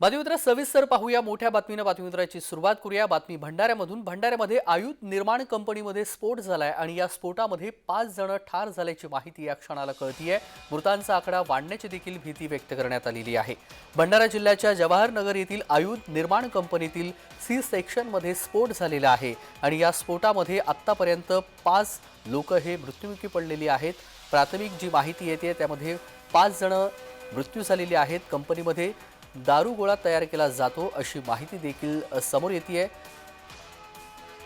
बातमीपत्र सविस्तर पाहूया. मोठ्या बातमीनं बातमीपत्राची सुरुवात करूया. बातमी भंडाऱ्यामधून. भंडाऱ्यामध्ये आयुध निर्माण कंपनीमध्ये स्फोट झालाय आणि या स्फोटामध्ये पाच जण ठार झाल्याची माहिती या क्षणाला कळतीय. मृतांचा आकडा वाढण्याची देखील भीती व्यक्त करण्यात आलेली आहे. भंडारा जिल्ह्याच्या जवाहर नगर येथील आयुध निर्माण कंपनीतील सी सेक्शनमध्ये स्फोट झालेला आहे आणि या स्फोटामध्ये आत्तापर्यंत पाच लोक हे मृत्युमुखी पडलेली आहेत. प्राथमिक जी माहिती येते त्यामध्ये पाच जण मृत्यू झालेले आहेत. कंपनीमध्ये दारू गोळा तयार केला जातो अशी माहिती देखील समोर येते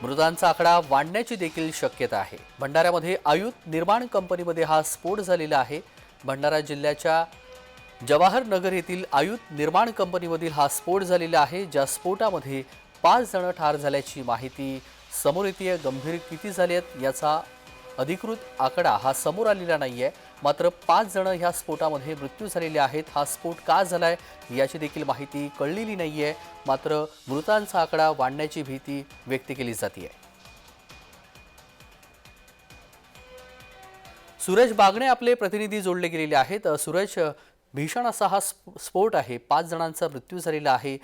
मृतांचा आकडा वाढण्याची देखील शक्यता आहे. भंडाऱ्यामध्ये आयुध निर्माण कंपनीमध्ये हा स्फोट झालेला आहे. भंडारा जिल्ह्याच्या जवाहर नगर येथील आयुध निर्माण कंपनीमधील हा स्फोट झालेला आहे. ज्या स्फोटामध्ये पाच जण ठार झाल्याची माहिती समोर येते गंभीर किती झाले आहेत याचा अधिकृत आकडा हा समोर आलेला नाही आहे मात्र पाच जण ह्या स्फोटामध्ये मृत्यू झालेले आहेत. हा स्फोट का झाला आहे याची देखील माहिती कळलेली नाही आहे मात्र मृतांचा आकडा वाढण्याची भीती व्यक्त केली जाते आहे सूरज बागणे आपले प्रतिनिधी जोडले गेलेले आहेत. अ, सूरज भीषण असा हा स्फोट आहे. पाच जणांचा मृत्यू झालेला आहे.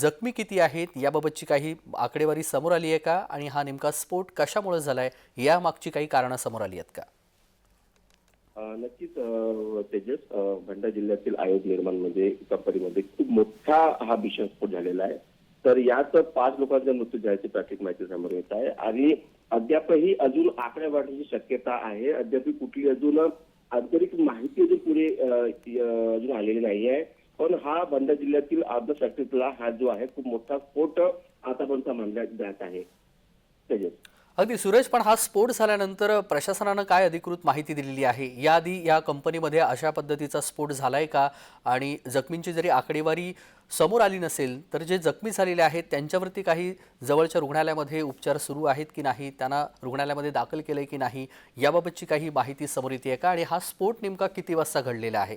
जखमी किती आहेत याबाबतची काही आकडेवारी समोर आली आहे का? आणि हा नेमका स्फोट कशामुळे झालाय? या मागची काही कारणं समोर आली आहेत का? नक्कीच तेजस भंडारा जिल्ह्यातील आयोग निर्माण म्हणजे कंपनीमध्ये खूप मोठा हा भीषण स्फोट झालेला आहे. तर यात पाच लोकांचा मृत्यू झाल्याची प्राथमिक माहिती समोर येत आहे. आणि अद्यापही अजून आकडे वाढण्याची शक्यता आहे. अद्याप कुठली अजून आंतरिक माहिती अजून पुढे अजून आलेली नाही आहे पण हा भंडारा जिल्ह्यातील अर्ध फॅक्टरीतला हा जो आहे खूप मोठा स्फोट आतापर्यंत मानला जात आहे. अगदी सुरेश पण हा स्फोट झाल्यानंतर प्रशासनानं काय अधिकृत माहिती दिलेली आहे? याआधी या कंपनीमध्ये अशा पद्धतीचा स्फोट झालाय का? आणि जखमींची जरी आकडेवारी समोर आली नसेल तर जे जखमी झालेले आहेत त्यांच्यावरती काही जवळच्या रुग्णालयामध्ये उपचार सुरू आहेत की नाही? त्यांना रुग्णालयामध्ये दाखल केलंय की नाही? याबाबतची काही माहिती समोर येते का? आणि हा स्फोट नेमका किती वाजता घडलेला आहे?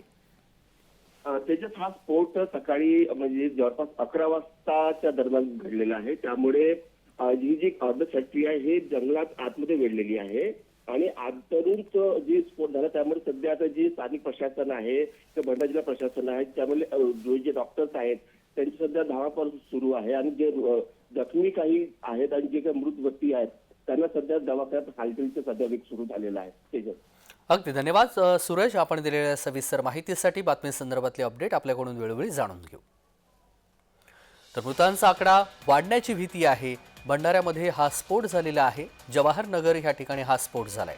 त्याच्यात हा स्फोट सकाळी म्हणजे जवळपास अकरा वाजताच्या दरम्यान घडलेला आहे. त्यामुळे ही जी अर्ध फॅक्टरी आहे ही जंगलात आतमध्ये वेढलेली आहे. आणि आंतरूनच जे स्फोट झाला त्यामुळे सध्या आता जे स्थानिक प्रशासन आहे किंवा भंडारा जिल्हा प्रशासन आहे त्यामुळे जो जे डॉक्टर्स आहेत त्यांची सध्या धावापर सुरू आहे. आणि जे जखमी काही आहेत आणि जे काही मृत व्यक्ती आहेत त्यांना सध्या दवाखान्यात हालचालीचं सध्या वेग सुरू झालेला आहे. तेजस. अगदी धन्यवाद. सुरेश आपण दिलेल्या सविस्तर माहितीसाठी बातमी संदर्भातले अपडेट आपल्याकडून वेळोवेळी जाणून घेऊ. तर मृतांचा आकडा वाढण्याची भीती आहे. भंडाऱ्यामध्ये हा स्फोट झालेला आहे. जवाहरनगर ह्या ठिकाणी हा स्फोट झालाय.